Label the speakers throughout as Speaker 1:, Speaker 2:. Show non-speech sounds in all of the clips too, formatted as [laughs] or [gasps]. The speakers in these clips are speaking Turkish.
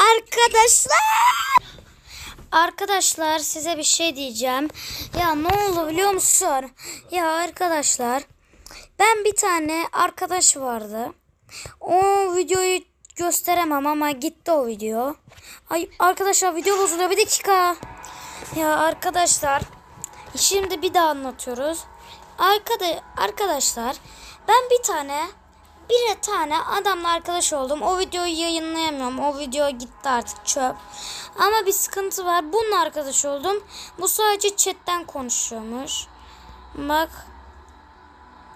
Speaker 1: Arkadaşlar. Arkadaşlar size bir şey diyeceğim. Ya ne oldu biliyor musun? Ya arkadaşlar ben bir tane arkadaş vardı. O videoyu gösteremem ama gitti o video. Ay arkadaşlar video bozuluyor bir dakika. Ya arkadaşlar şimdi bir daha anlatıyoruz. Arkada arkadaşlar ben bir tane bir tane adamla arkadaş oldum. O videoyu yayınlayamıyorum. O video gitti artık çöp. Ama bir sıkıntı var. Bununla arkadaş oldum. Bu sadece chatten konuşuyormuş. Bak.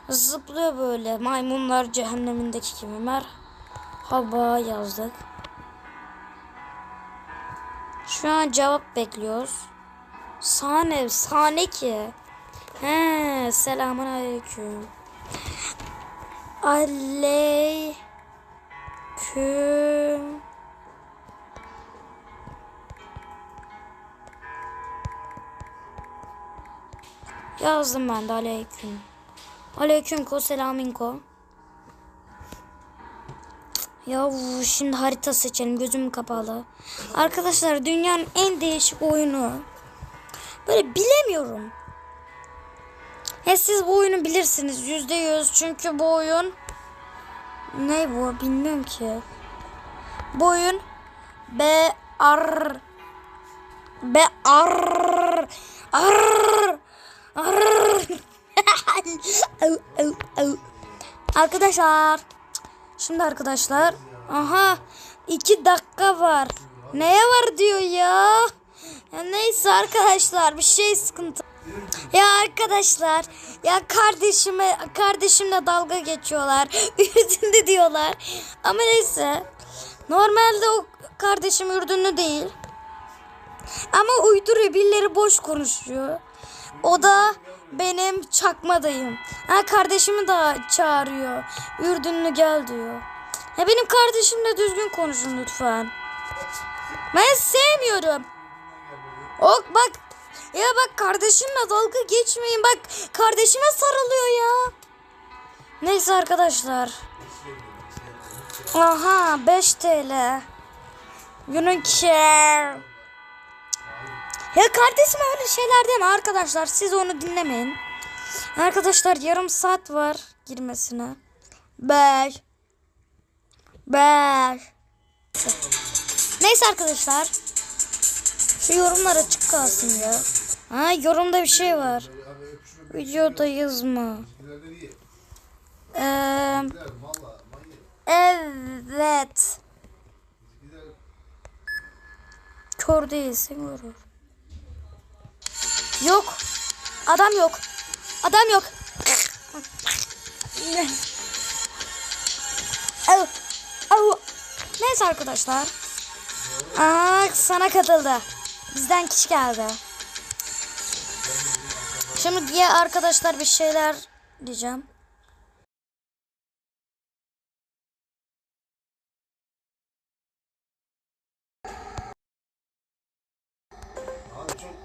Speaker 1: Zıplıyor böyle. Maymunlar cehennemindeki gibi. Merhaba yazdık. Şu an cevap bekliyoruz. Sahne, sahne ki. He, selamun aleyküm. Aleyküm. Yazdım ben de aleyküm. Aleyküm ko selaminko. Ya uu, şimdi harita seçelim gözüm kapalı. Arkadaşlar dünyanın en değişik oyunu. Böyle bilemiyorum. Ya siz bu oyunu bilirsiniz yüzde yüz çünkü bu oyun ne bu bilmiyorum ki. Bu oyun B R B R R R Au, au, au. Arkadaşlar şimdi arkadaşlar aha iki dakika var. Neye var diyor ya. ya neyse arkadaşlar bir şey sıkıntı. Ya arkadaşlar ya kardeşime kardeşimle dalga geçiyorlar. [laughs] Ürdünlü diyorlar. Ama neyse. Normalde o kardeşim Ürdünlü değil. Ama uyduruyor birileri boş konuşuyor. O da benim çakma dayım. Ha kardeşimi de çağırıyor. Ürdünlü gel diyor. Ya benim kardeşimle düzgün konuşun lütfen. Ben sevmiyorum. Ok bak ya bak kardeşimle dalga geçmeyin. Bak kardeşime sarılıyor ya. Neyse arkadaşlar. Aha 5 TL. Unique. Ya kardeşim öyle şeyler deme arkadaşlar. Siz onu dinlemeyin. Arkadaşlar yarım saat var girmesine. 5 5 Neyse arkadaşlar. Şu yorumlar açık kalsın ya. Ha yorumda bir şey var. Videodayız mı? Ee, evet. Kör değilsin vurur. Yok. Adam yok. Adam yok. Au, au. Neyse arkadaşlar. Aa, sana katıldı. Bizden kişi geldi. Şimdi diğer arkadaşlar bir şeyler diyeceğim.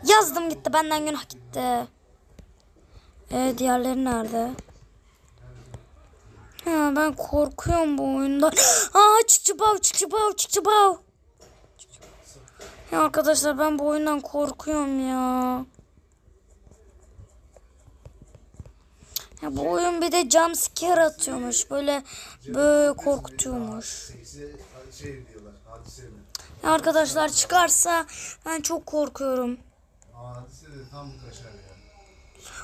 Speaker 1: Yazdım gitti benden günah gitti. Ee, diğerleri nerede? Ya ben korkuyorum bu oyundan. [gasps] Aa çıkçı bav çıkçı bav çıkçı bav. Ya arkadaşlar ben bu oyundan korkuyorum ya. Ya bu oyun bir de jump scare atıyormuş. Böyle böyle korkutuyormuş. Ya arkadaşlar çıkarsa ben çok korkuyorum.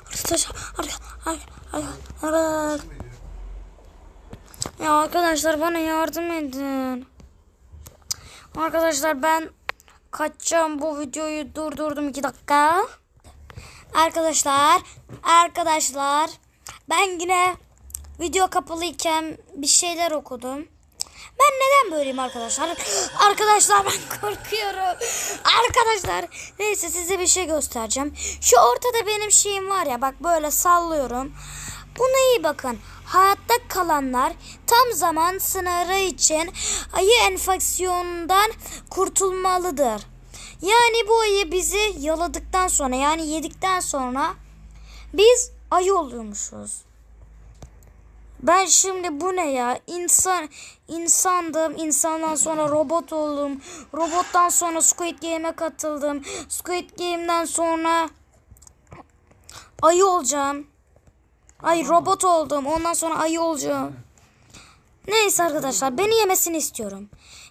Speaker 1: Arkadaşlar arka, arka, arka, arka. Ya arkadaşlar bana yardım edin. Arkadaşlar ben kaçacağım bu videoyu durdurdum 2 dakika. Arkadaşlar, arkadaşlar ben yine video kapalıyken bir şeyler okudum. Ben neden böyleyim arkadaşlar? [gasps] Arkadaşlar ben korkuyorum. Arkadaşlar neyse size bir şey göstereceğim. Şu ortada benim şeyim var ya bak böyle sallıyorum. Buna iyi bakın. Hayatta kalanlar tam zaman sınırı için ayı enfeksiyonundan kurtulmalıdır. Yani bu ayı bizi yaladıktan sonra yani yedikten sonra biz ayı oluyormuşuz. Ben şimdi bu ne ya? İnsan insandım. İnsandan sonra robot oldum. Robottan sonra Squid Game'e katıldım. Squid Game'den sonra ayı olacağım. Ay robot oldum. Ondan sonra ayı olacağım. Neyse arkadaşlar beni yemesini istiyorum.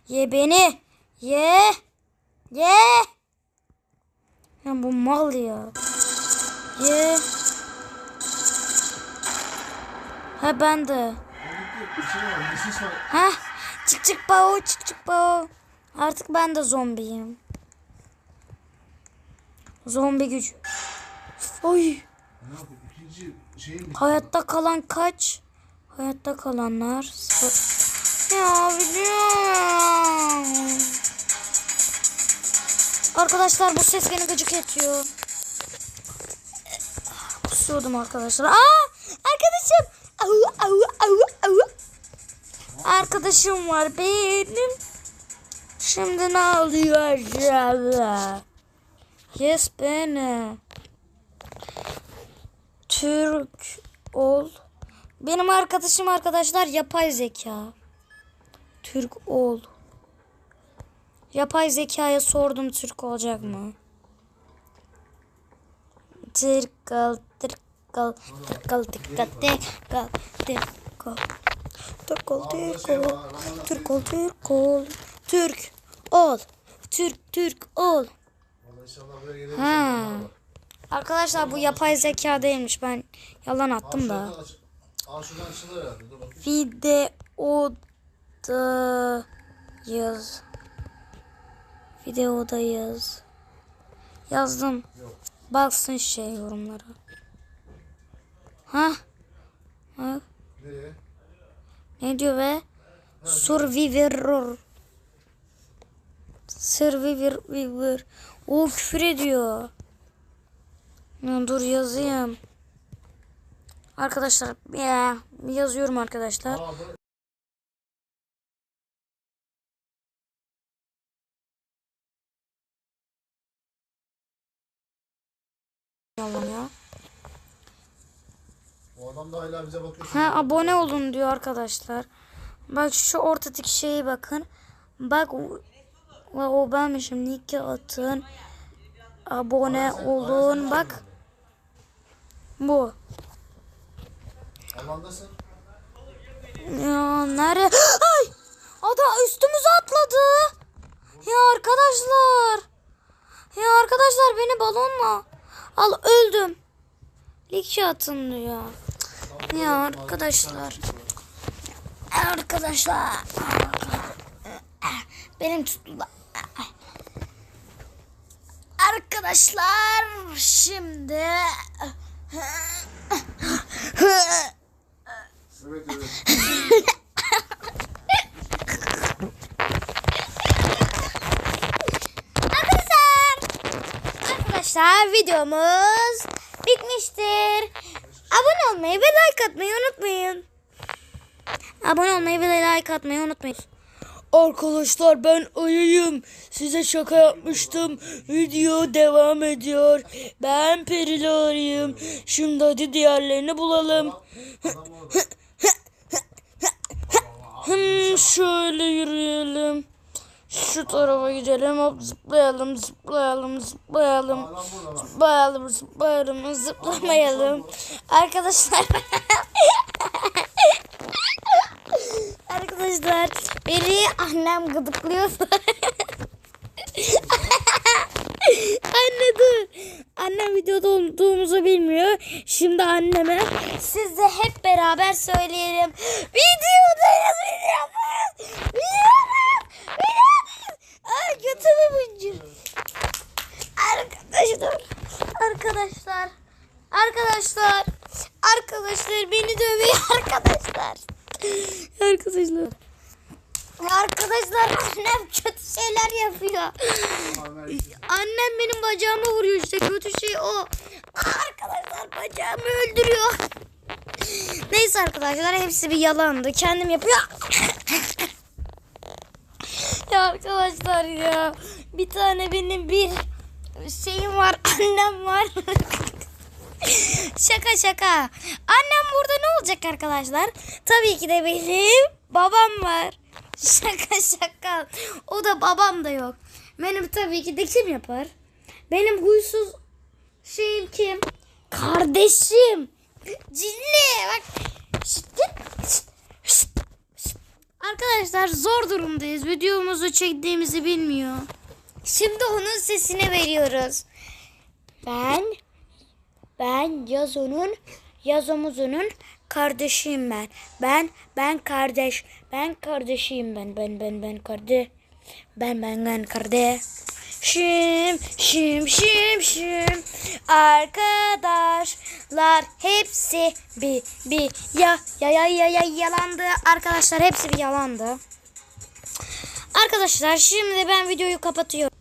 Speaker 1: Ye beni. Ye. Ye. Ya bu mal ya. Ye. Ha ben de. Ha çık çık bao çık çık bao. Artık ben de zombiyim. Zombi gücü. Oy. Hayatta kalan kaç? Hayatta kalanlar. Ya biliyorum. Arkadaşlar bu ses beni gıcık ediyor. Kusuyordum arkadaşlar. Aa! Arkadaşım var benim. Şimdi ne oluyor acaba? Yes beni. Türk ol. Benim arkadaşım arkadaşlar yapay zeka. Türk ol. Yapay zekaya sordum Türk olacak mı? Türk ol, Türk ol, Türk ol, Türk ol, Türk ol, Türk ol. Türk ol, Türk ol, Türk ol, Türk ol, Türk ol, Türk, Türk ol. Ha. Arkadaşlar bu yapay zeka değilmiş. Ben yalan attım da.
Speaker 2: Dur bakayım.
Speaker 1: Videodayız. Videodayız. Yazdım. Baksın şey yorumlara. Ha? Ha?
Speaker 2: Nereye?
Speaker 1: Ne diyor be? Survivor. Survivor. O küfür ediyor. Ya dur yazayım. Arkadaşlar ya, yazıyorum arkadaşlar. Yalan ya.
Speaker 2: Adam da hala bize bakıyor.
Speaker 1: Ha abone olun diyor arkadaşlar. Bak şu ortadaki şeye bakın. Bak o, o benmişim. Nick'i atın. Abone olun. Bak. Bu.
Speaker 2: Alandasın.
Speaker 1: Ya nere? [gasps] Ay! Ada üstümüze atladı. Ya arkadaşlar. Ya arkadaşlar beni balonla. Al öldüm. Like atın diyor. Ya arkadaşlar. Arkadaşlar. Benim tuttular. Arkadaşlar şimdi. Arkadaşlar. Arkadaşlar videomuz olmayı ve like atmayı unutmayın. Abone olmayı ve like atmayı unutmayın. Arkadaşlar ben ayıyım. Size şaka yapmıştım. Video devam ediyor. Ben perili arıyım. Şimdi hadi diğerlerini bulalım. Hmm, [laughs] şöyle yürüyelim. Şu tarafa gidelim. Hop zıplayalım, zıplayalım, zıplayalım. Zıplayalım, zıplayalım, zıplamayalım. Arkadaşlar. [laughs] Arkadaşlar beni annem gıdıklıyor. [laughs] Anne dur. Annem videoda olduğumuzu bilmiyor. Şimdi anneme siz de hep beraber söyleyelim. Videodayız. Videodayız, videodayız. Götümü mıncır. Arkadaşlar. Arkadaşlar. Arkadaşlar. Arkadaşlar beni dövüyor [laughs] arkadaşlar. Arkadaşlar. Arkadaşlar annem kötü şeyler yapıyor. Annem benim bacağıma vuruyor işte kötü şey o. Arkadaşlar bacağımı öldürüyor. Neyse arkadaşlar hepsi bir yalandı. Kendim yapıyor. Ya arkadaşlar ya. Bir tane benim bir şeyim var. [laughs] Annem var. şaka şaka. Annem burada ne olacak arkadaşlar? Tabii ki de benim babam var. [laughs] Şaka şaka. O da babam da yok. Benim tabii ki de kim yapar? Benim huysuz şeyim kim? Kardeşim. Cinli. Bak. Şşt, şşt, şşt. Arkadaşlar zor durumdayız. Videomuzu çektiğimizi bilmiyor. Şimdi onun sesini veriyoruz. Ben ben Yazo'nun Yazomuzunun kardeşiyim ben. Ben ben kardeş. Ben kardeşiyim ben. Ben ben ben kardeş. Ben ben ben kardeş. Şim şim şim şim arkadaşlar hepsi bir bir ya ya ya ya ya yalandı arkadaşlar hepsi bir yalandı. Arkadaşlar şimdi ben videoyu kapatıyorum.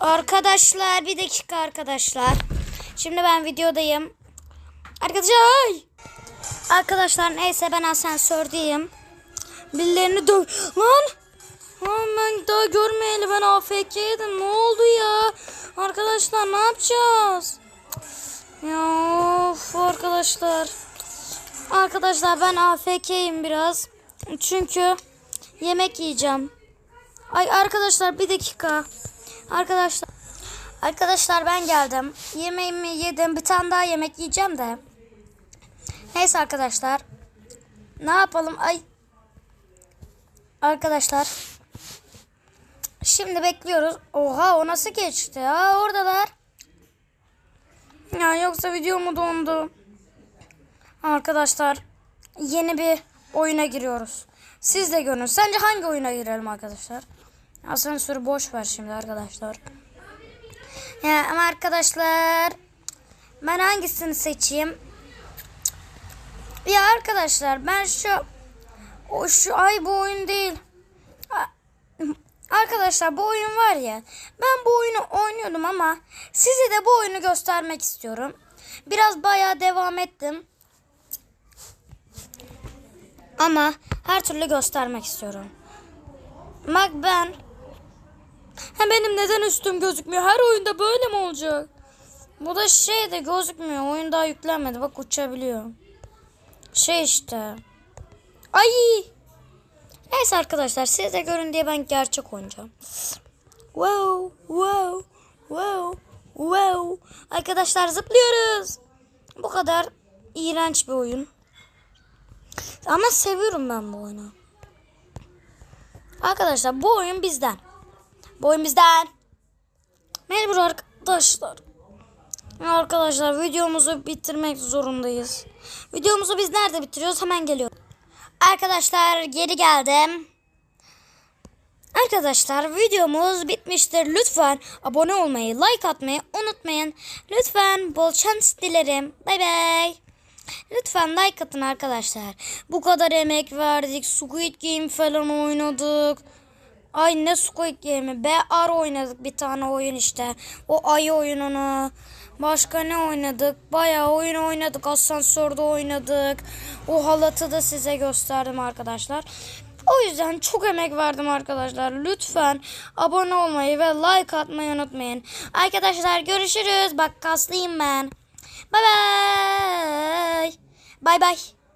Speaker 1: Arkadaşlar bir dakika arkadaşlar. Şimdi ben videodayım. Arkadaşlar. ay! Arkadaşlar neyse ben asansördeyim. Birilerini döv... Lan! Lan ben daha görmeyeli ben AFK'ydim. Ne oldu ya? Arkadaşlar ne yapacağız? Ya of arkadaşlar. Arkadaşlar ben AFK'yim biraz. Çünkü yemek yiyeceğim. Ay arkadaşlar bir dakika. Arkadaşlar. Arkadaşlar ben geldim. Yemeğimi yedim. Bir tane daha yemek yiyeceğim de. Neyse arkadaşlar. Ne yapalım? Ay. Arkadaşlar. Şimdi bekliyoruz. Oha o nasıl geçti ya? Oradalar. Ya yoksa video mu dondu? Arkadaşlar yeni bir oyuna giriyoruz. Siz de görün. Sence hangi oyuna girelim arkadaşlar? Asansörü boş ver şimdi arkadaşlar. Ya ama arkadaşlar ben hangisini seçeyim? Ya arkadaşlar ben şu o şu ay bu oyun değil. Arkadaşlar bu oyun var ya. Ben bu oyunu oynuyordum ama size de bu oyunu göstermek istiyorum. Biraz bayağı devam ettim. Ama her türlü göstermek istiyorum. Bak ben Ha benim neden üstüm gözükmüyor? Her oyunda böyle mi olacak? Bu da şey de gözükmüyor. Oyun daha yüklenmedi. Bak uçabiliyor. Şey işte. Ay. Neyse arkadaşlar siz de görün diye ben gerçek oynayacağım. Wow, wow, wow, wow. Arkadaşlar zıplıyoruz. Bu kadar iğrenç bir oyun. Ama seviyorum ben bu oyunu. Arkadaşlar bu oyun bizden. Bu oyun bizden. Mecbur arkadaşlar. Arkadaşlar videomuzu bitirmek zorundayız. Videomuzu biz nerede bitiriyoruz? Hemen geliyor. Arkadaşlar geri geldim. Arkadaşlar videomuz bitmiştir. Lütfen abone olmayı, like atmayı unutmayın. Lütfen bol şans dilerim. Bay bay. Lütfen like atın arkadaşlar. Bu kadar emek verdik. Squid Game falan oynadık. Ay ne Squid Game'i? BR oynadık bir tane oyun işte. O ayı oyununu. Başka ne oynadık? Bayağı oyun oynadık. Asansörde oynadık. O halatı da size gösterdim arkadaşlar. O yüzden çok emek verdim arkadaşlar. Lütfen abone olmayı ve like atmayı unutmayın. Arkadaşlar görüşürüz. Bak kaslıyım ben. Bay bay. Bay bay.